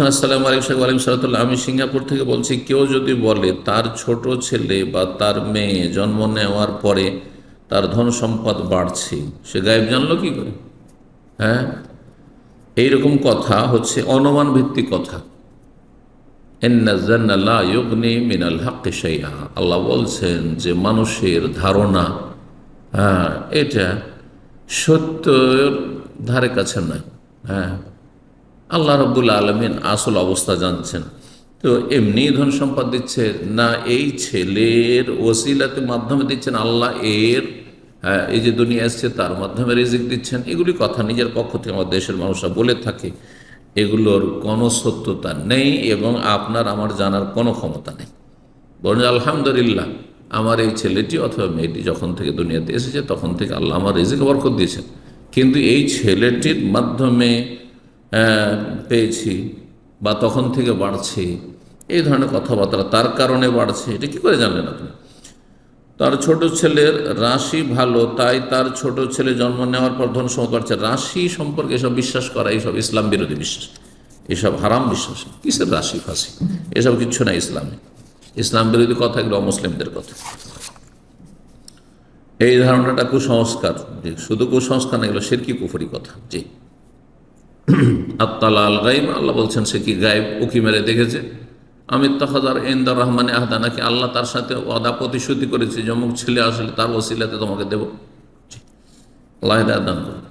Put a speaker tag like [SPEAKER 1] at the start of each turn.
[SPEAKER 1] বলছেন, আসসালামু আলাইকুম সাহেব আলিম সালাতুল্লাহ আমি সিঙ্গাপুর থেকে বলছি, কেউ যদি বলে তার ছোট ছেলে বা তার মেয়ে জন্ম নেওয়ার পরে তার ধন সম্পদ বাড়ছে, সে গায়েব জানলো কি করে? হ্যাঁ? এইরকম কথা হচ্ছে অনুমান ভিত্তিক কথা মিনাল হাক্কে সাইয়া আল্লাহ বলছেন যে মানুষের ধারণা হ্যাঁ এটা সত্যের ধারে কাছে নয়। হ্যাঁ? আল্লাহ রব্বুল আলমিন আসল অবস্থা জানছেন। তো এমনি ধন সম্পদ দিচ্ছে, না এই ছেলের ওসিলাতে মাধ্যমে দিচ্ছেন আল্লাহ, এর হ্যাঁ এই যে দুনিয়া এসছে তার মাধ্যমে রিজিক দিচ্ছেন, এগুলি কথা নিজের পক্ষ থেকে আমার দেশের মানুষরা বলে থাকে। এগুলোর কোনো সত্যতা নেই এবং আপনার, আমার জানার কোনো ক্ষমতা নেই। বরং আলহামদুলিল্লাহ, আমার এই ছেলেটি অথবা মেয়েটি যখন থেকে দুনিয়াতে এসেছে, তখন থেকে আল্লাহ আমার রিজিক বরকত দিয়েছেন। কিন্তু এই ছেলেটির মাধ্যমে পেয়েছি বা তখন থেকে বাড়ছে, এই ধরনের কথাবার্তা, তার কারণে বাড়ছে, এটা কি করে জানলেন আপনি? তার ছোট ছেলের রাশি ভালো, তাই তার ছোট ছেলে জন্ম নেওয়ার পর ধন বাড়ছে। রাশি সম্পর্কে এসব বিশ্বাস করা, এইসব ইসলাম বিরোধী বিশ্বাস, এসব হারাম বিশ্বাস, কিসের রাশি ফাঁসি? এসব কিচ্ছু না ইসলামে। ইসলাম বিরোধী কথা এগুলো মুসলিমদের কথা। এই ধারণাটা কুসংস্কার শুধু কুসংস্কার না, এগুলো সেরকি কুফরি কথা, জি। আত্মালা আল গাইব আল্লাহ বলছেন, সে কি গায়েব? উকি মেরে দেখেছে। আমির তহাদার এন্দার রহমানে আহদা, নাকি আল্লাহ তার সাথে অদা প্রতিশ্রুতি করেছে যমুক ছেলে আসলে তার ওসিলাতে তোমাকে দেবো। আল্লাহ দান করুন।